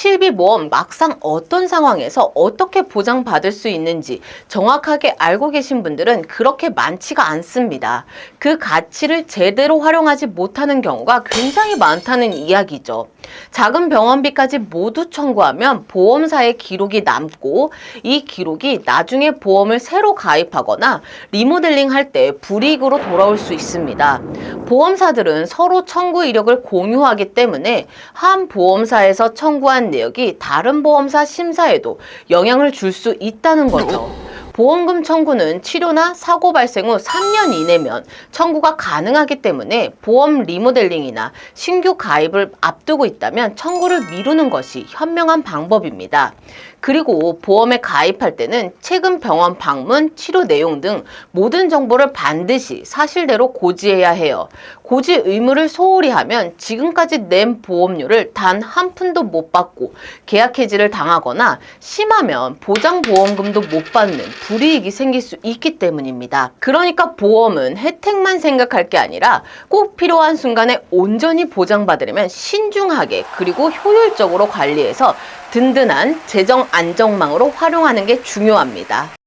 실비보험 막상 어떤 상황에서 어떻게 보장받을 수 있는지 정확하게 알고 계신 분들은 그렇게 많지가 않습니다. 그 가치를 제대로 활용하지 못하는 경우가 굉장히 많다는 이야기죠. 작은 병원비까지 모두 청구하면 보험사의 기록이 남고 이 기록이 나중에 보험을 새로 가입하거나 리모델링 할 때 불이익으로 돌아올 수 있습니다. 보험사들은 서로 청구 이력을 공유하기 때문에 한 보험사에서 청구한 내역이 다른 보험사 심사에도 영향을 줄 수 있다는 거죠. 보험금 청구는 치료나 사고 발생 후 3년 이내면 청구가 가능하기 때문에 보험 리모델링이나 신규 가입을 앞두고 있다면 청구를 미루는 것이 현명한 방법입니다. 그리고 보험에 가입할 때는 최근 병원 방문, 치료 내용 등 모든 정보를 반드시 사실대로 고지해야 해요. 고지 의무를 소홀히 하면 지금까지 낸 보험료를 단 한 푼도 못 받고 계약 해지를 당하거나 심하면 보장 보험금도 못 받는 불이익이 생길 수 있기 때문입니다. 그러니까 보험은 혜택만 생각할 게 아니라 꼭 필요한 순간에 온전히 보장받으려면 신중하게 그리고 효율적으로 관리해서 든든한 재정 안정망으로 활용하는 게 중요합니다.